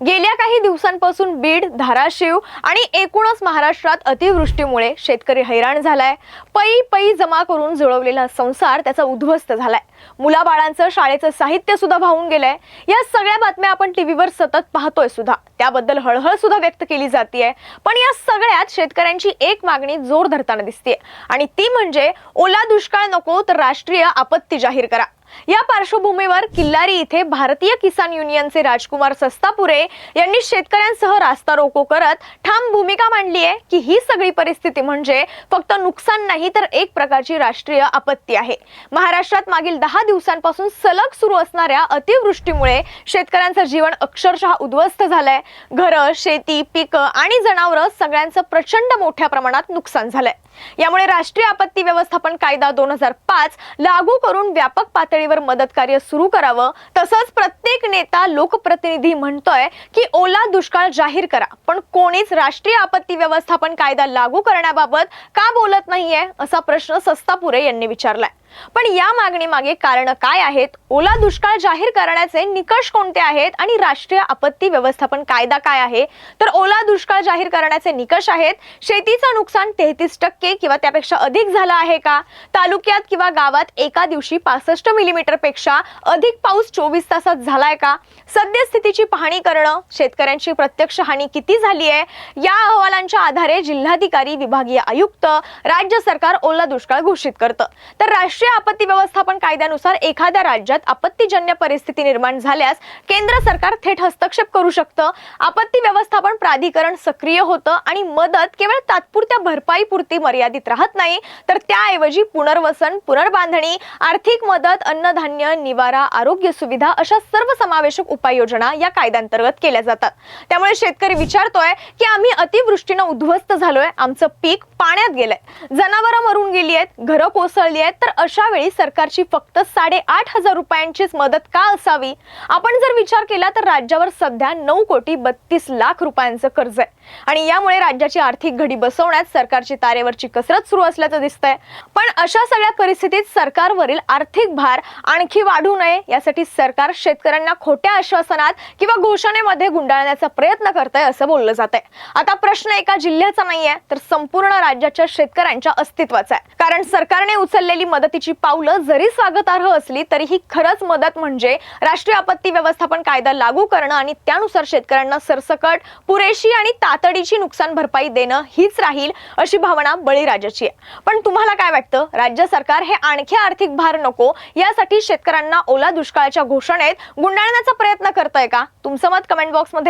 गेल्या काही दिवसांपासून बीड धाराशिव आणि एकूणच महाराष्ट्रात अतिवृष्टीमुळे शेतकरी हैराण झालाय. पई पई जमा करून जुळवलेला संसार त्याचा उद्ध्वस्त झालाय. मुलाबाळांचं शाळेचं साहित्य सुद्धा वाहून गेलंय. या सगळ्या बातम्या आपण टीव्हीवर सतत पाहतोय सुद्धा. त्याबद्दल हळहळ सुद्धा व्यक्त केली जाते पण या सगळ्यात शेतकऱ्यांची एक मागणी जोर धरताना दिसते आणि ती म्हणजे ओला दुष्काळ नको तर राष्ट्रीय आपत्ती जाहीर करा. या पार्श्वभूमीवर किल्लारी इथे भारतीय किसान युनियनचे राजकुमार सस्तापुरे यांनी शेतकऱ्यांसह रास्ता रोको करत ठाम भूमिका मांडली आहे की ही सगळी परिस्थिती म्हणजे फक्त नुकसान नाही तर एक प्रकारची राष्ट्रीय आपत्ती आहे. महाराष्ट्रात मागील दहा दिवसांपासून सलग सुरू असणाऱ्या अतिवृष्टीमुळे शेतकऱ्यांचं जीवन अक्षरशः उद्ध्वस्त झालंय. घरं शेती पिकं आणि जनावरं सगळ्यांचं प्रचंड मोठ्या प्रमाणात नुकसान झालंय. यामुळे राष्ट्रीय आपत्ती व्यवस्थापन कायदा दोन हजार पाच लागू करून व्यापक पातळी पातळीवर मदत कार्य सुरू करावं. तसंच प्रत्येक नेता लोकप्रतिनिधी म्हणतोय की ओला दुष्काळ जाहीर करा. पण कोणीच राष्ट्रीय आपत्ती व्यवस्थापन कायदा लागू करण्याबाबत का बोलत नाहीये असा प्रश्न सस्तापुरे यांनी विचारलाय. पण या मागणी मागे कारण काय आहेत? ओला दुष्काळ जाहीर करण्याचे निकष कोणते आहेत? आणि राष्ट्रीय आपत्ती व्यवस्थापन कायदा काय आहे? तर ओला दुष्काळ जाहीर करण्याचे निकष आहेत. शेतीचं नुकसान तेहतीस टक्के किंवा त्यापेक्षा अधिक झालं आहे का? तालुक्यात किंवा गावात एका दिवशी पासष्ट मिलीमीटरपेक्षा अधिक पाऊस चोवीस तासात झालाय का? सद्यस्थितीची पाहणी करणं शेतकऱ्यांची प्रत्यक्ष हानी किती झाली आहे? या अहवालांच्या आधारे जिल्हाधिकारी विभागीय आयुक्त राज्य सरकार ओला दुष्काळ घोषित करतं. तर राष्ट्रीय आपत्ती व्यवस्थापन कायद्यानुसार एखाद्या राज्यात आपत्तीजन्य परिस्थिती निर्माण झाल्यास केंद्र सरकार थेट हस्तक्षेप करू शकतं. आपत्ती व्यवस्थापन प्राधिकरण सक्रिय होतं आणि मदत केवळ तात्पुरत्या भरपाईपुरती मर्यादित राहत नाही. तर त्याऐवजी पुनर्वसन पुनर्बांधणी आर्थिक मदत अन्नधान्य निवारा आरोग्य सुविधा अशा सर्वसमावेशक उपाययोजना या कायद्यांतर्गत केल्या जातात. त्यामुळे शेतकरी विचारतोय की आम्ही अतिवृष्टीनं उद्ध्वस्त झालोय. आमचं पीक पाण्यात गेलंय. जनावरं मरून गेली आहेत घरं कोसळली आहेत तर अशा वेळी सरकारची फक्त साडेआठ हजार रुपयांचीच मदत का असावी? आपण जर विचार केला तर राज्यावर सध्या नऊ कोटी बत्तीस लाख रुपयांचं कर्ज आहे. आणि यामुळे राज्याची आर्थिक घडी बसवण्यात सरकारची तारेवरची कसरत सुरू असल्याचं दिसतंय. पण अशा सगळ्या परिस्थितीत सरकारवरील आर्थिक भार आणखी वाढू नये यासाठी सरकार शेतकऱ्यांना खोट्या आश्वासनात किंवा घोषणेमध्ये गुंडाळण्याचा प्रयत्न करतंय असं बोललं जात आहे आता प्रश्न एका जिल्ह्याचा नाहीये तर संपूर्ण राज्याच्या शेतकऱ्यांच्या अस्तित्वाचा आहे. कारण सरकारने उचललेली मदतीची पावलं जरी स्वागतार्ह असली तरीही खरंच मदत म्हणजे राष्ट्रीय आपत्ती व्यवस्थापन कायदा लागू करणं आणि त्यानुसार शेतकऱ्यांना सरसकट पुरेशी आणि तातडीची नुकसान भरपाई देणं हीच राहील अशी भावना बळीराजाची आहे. पण तुम्हाला काय वाटतं? राज्य सरकार हे आणखी आर्थिक भार नको यासाठी शेतकऱ्यांना ओला दुष्काळाच्या घोषणेत गुंडाळण्याचा प्रयत्न करतंय का? तुमचं मत कमेंट बॉक्समध्ये